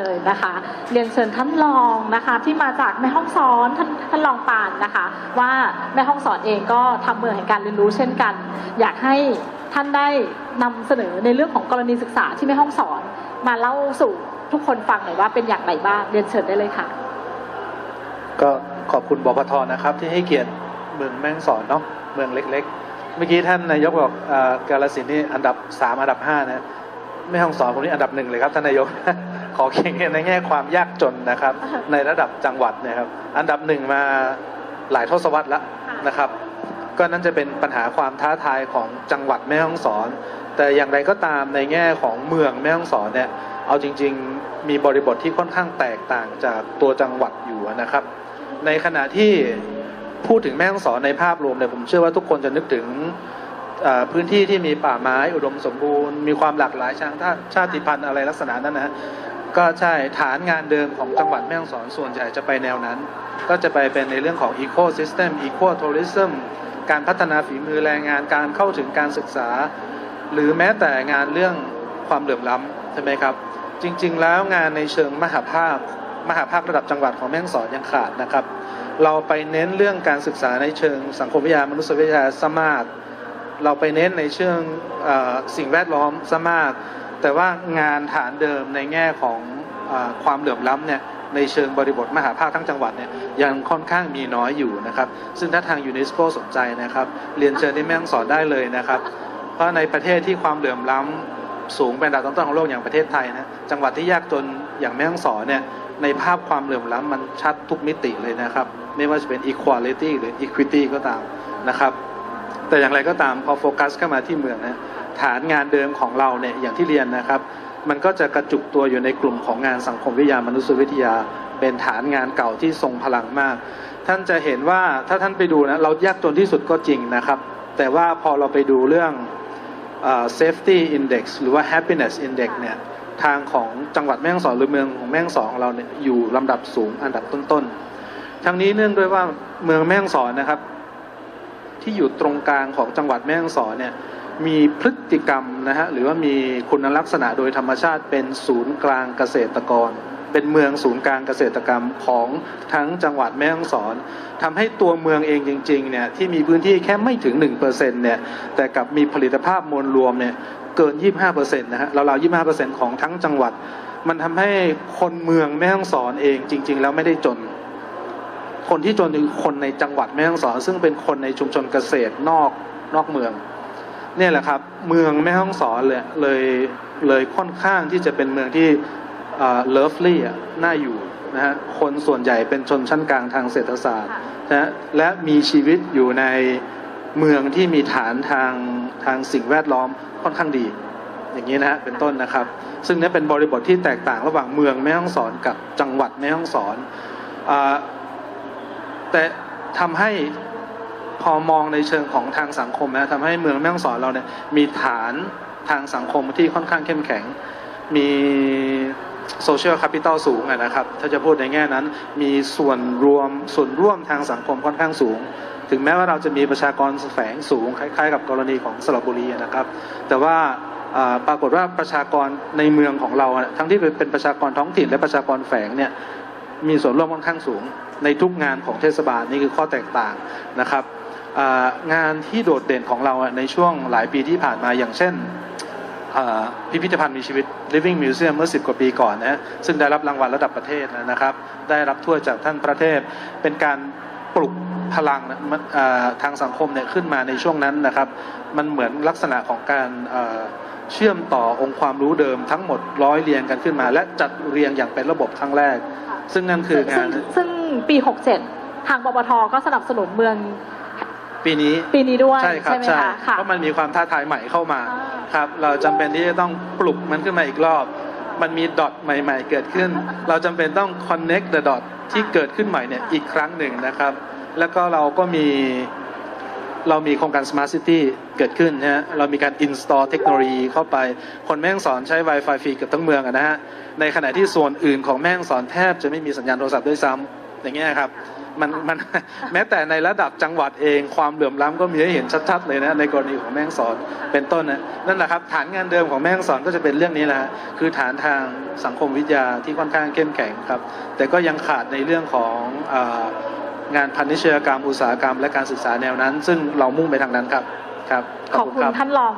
เลยนะคะเรียนเชิญท่านรองนะคะที่มาจากแม่ห้องสอนท่านท่านรองปานนะคะ ว่าแม่ห้องสอนเองก็ทำเมืองแห่งการเรียนรู้เช่นกัน อยากให้ท่านได้นำเสนอในเรื่องของกรณีศึกษาที่แม่ห้องสอน มาเล่าสู่ทุกคนฟังหน่อยว่าเป็นอย่างไรบ้างเรียนเชิญได้เลยค่ะ ก็ขอบคุณบพทนะครับ ที่ให้เกียรติเมืองแม่ฮ่องสอนเนาะเมืองเล็ก ๆ เมื่อกี้ท่านนายกบอกเออกาลสินนี่อันดับสามอันดับห้านะแม่ฮ่องสอนผมนี่อันดับหนึ่งเลยครับท่านนายก ขอเข่งในแง่ความยากจนนะครับ ในระดับจังหวัดนะครับ อันดับหนึ่งมาหลายทศวรรษแล้วนะครับ ก็นั่นจะเป็นปัญหาความท้าทายของจังหวัดแม่ฮ่องสอน แต่อย่างไรก็ตามในแง่ของเมืองแม่ฮ่องสอนเนี่ยเอาจริง ๆ มีบริบทที่ค่อนข้างแตกต่างจากตัวจังหวัดอยู่นะครับ ในขณะที่พูดถึงแม่ฮ่องสอนในภาพรวมเนี่ยผมเชื่อว่าทุกคนจะนึกถึงพื้นที่ที่มีป่าไม้อุดมสมบูรณ์ มีความหลากหลายทางชาติพันธุ์อะไรลักษณะนั้นนะ ก็ใช่ฐานงานเดิมของจังหวัดแม่ฮ่องสอนส่วนใหญ่จะไปแนวนั้น ก็จะไปเป็นในเรื่องของ ecosystem eco tourism การพัฒนาฝีมือแรงงานการเข้าถึงการศึกษา หรือแม้แต่งานเรื่องความเหลื่อมล้ำใช่ไหมครับ จริง ๆ แล้วงานในเชิงมหาภาค มหาภาคระดับจังหวัดของแม่ฮ่องสอนยังขาดนะครับ เราไปเน้นเรื่องการศึกษาในเชิงสังคมวิทยามนุษยวิทยาสมากเราไปเน้นในเชิงสิ่งแวดล้อมสมาก แต่ว่างานฐานเดิมในแง่ของอความเหลื่อมล้ำเนี่ยในเชิงบริบทมหาภาคทั้งจังหวัดเนี่ยยังค่อนข้างมีน้อยอยู่นะครับ ซึ่งถ้าทางยูเนสโกสนใจนะครับ เรียนเชิญที่แม่งสอนได้เลยนะครับ เพราะในประเทศที่ความเหลื่อมล้ำสูงเป็นอันดับต้นๆของโลกอย่างประเทศไทยนะจังหวัดที่ยากจนอย่างแม่งสอนเนี่ยในภาพความเหลื่อมล้ำมันชัดทุกมิติเลยนะครับ ไม่ว่าจะเป็น equality หรือ equity ก็ตามนะครับ แต่อย่างไรก็ตามพอโฟกัสเข้ามาที่เมืองนะ ฐานงานเดิมของเราเนี่ยอย่างที่เรียนนะครับ มันก็จะกระจุกตัวอยู่ในกลุ่มของงานสังคมวิทยามนุษยวิทยา เป็นฐานงานเก่าที่ทรงพลังมาก ท่านจะเห็นว่าถ้าท่านไปดูนะเรายากจนที่สุดก็จริงนะครับ แต่ว่าพอเราไปดูเรื่อง safety index หรือว่า happiness index เนี่ยทางของจังหวัดแม่ฮ่องสอนหรือเมืองของแม่ฮ่องสอนของเราเนี่ยอยู่ลำดับสูงอันดับต้นๆ ทั้งนี้เนื่องด้วยว่าเมืองแม่ฮ่องสอนนะครับ ที่อยู่ตรงกลางของจังหวัดแม่ฮ่องสอนเนี่ย มีพฤติกรรมนะฮะหรือว่ามีคุณลักษณะโดยธรรมชาติเป็นศูนย์กลางเกษตรกร เป็นเมืองศูนย์กลางเกษตรกรรมของทั้งจังหวัดแม่ฮ่องสอนทำให้ตัวเมืองเองจริงๆเนี่ยที่มีพื้นที่แค่ไม่ถึง1%เนี่ยแต่กลับมีผลิตภาพมวลรวมเนี่ยเกิน 25%นะฮะราวๆ25%ของทั้งจังหวัด มันทำให้คนเมืองแม่ฮ่องสอนเองจริง ๆ แล้วไม่ได้จนคนที่จนคือคนในจังหวัดแม่ฮ่องสอน ซึ่งเป็นคนในชุมชนเกษตรนอกนอกเมือง เนี่ยแหละครับเมืองแม่ฮ่องสอนเลยเลยเลยค่อนข้างที่จะเป็นเมืองที่เลิฟลี่อะน่าอยู่นะฮะคนส่วนใหญ่เป็นชนชั้นกลางทางเศรษฐศาสตร์ค่ะนะฮะและมีชีวิตอยู่ในเมืองที่มีฐานทางทางสิ่งแวดล้อมค่อนข้างดี อย่างนี้นะฮะเป็นต้นนะครับ ซึ่งนี่เป็นบริบทที่แตกต่างระหว่างเมืองแม่ฮ่องสอนกับจังหวัดแม่ฮ่องสอนอาแต่ทำให้ พอมองในเชิงของทางสังคมนะทำให้เมืองแม่ฮ่องสอนเราเนี่ยมีฐานทางสังคมที่ค่อนข้างเข้มแข็ง มีโซเชียลแคปิตอลสูงนะครับ ถ้าจะพูดในแง่นั้น มีส่วนรวมส่วนร่วมทางสังคมค่อนข้างสูง ถึงแม้ว่าเราจะมีประชากรแฝงสูง คล้ายๆ กับกรณีของสระบุรีนะครับ แต่ว่าปรากฏว่าประชากรในเมืองของเรา ทั้งที่เป็นประชากรท้องถิ่นและประชากรแฝงเนี่ยมีส่วนร่วมค่อนข้างสูง ในทุกงานของเทศบาลนี่คือข้อแตกต่างนะครับ งานที่โดดเด่นของเราในช่วงหลายปีที่ผ่านมาอย่างเช่นพิพิธภัณฑ์มีชีวิต Living Museum เมื่อ 10 กว่าปีก่อนนะซึ่งได้รับรางวัลระดับประเทศนะครับ ได้รับถ้วยจากท่านพระเทพเป็นการปลุกพลังทางสังคมเนี่ยขึ้นมาในช่วงนั้นนะครับ มันเหมือนลักษณะของการเชื่อมต่อองค์ความรู้เดิมทั้งหมดร้อยเรียงกันขึ้นมา และจัดเรียงอย่างเป็นระบบครั้งแรก ซึ่งนั่นคืองานซึ่งซึ่งปี 67 ทางปปทก็สนับสนุนเมือง ปีนี้ปีนี้ด้วยใช่ครับไหมใช่คะค่ะเพราะมันมีความท้าทายใหม่เข้ามาอ่าครับเราจำเป็นที่จะต้องปลุกมันขึ้นมาอีกรอบ มันมีดอทใหม่ ๆ เกิดขึ้น เราจำเป็นต้อง connect the dot ที่เกิดขึ้นใหม่เนี่ยอีกครั้งหนึ่งนะครับ แล้วก็เราก็มีเรามีโครงการ Smart City เกิดขึ้นนะฮะ เรามีการ install เทคโนโลยีเข้าไป คนแม่ฮ่องสอนใช้ Wi-Fi ฟรีเกือบทั้งเมืองอะนะฮะ ในขณะที่ส่วนอื่นของแม่ฮ่องสอนแทบจะไม่มีสัญญาณโทรศัพท์ด้วยซ้ำอย่างเงี้ยครับ มันมันแม้แต่ในระดับจังหวัดเองความเหลื่อมล้ำก็มีให้เห็นชัดๆเลยนะในกรณีของแม่ฮ่องสอนเป็นต้นนะนั่นแหละครับฐานงานเดิมของแม่ฮ่องสอนก็จะเป็นเรื่องนี้แหละฮะคือฐานทางสังคมวิทยาที่ค่อนข้างเข้มแข็งครับ แต่ก็ยังขาดในเรื่องของอางานพันธิชยกรรมอุตสาหกรรม และการศึกษาแนวนั้น ซึ่งเรามุ่งไปทางนั้นครับครับขอบคุณรับท่านรอง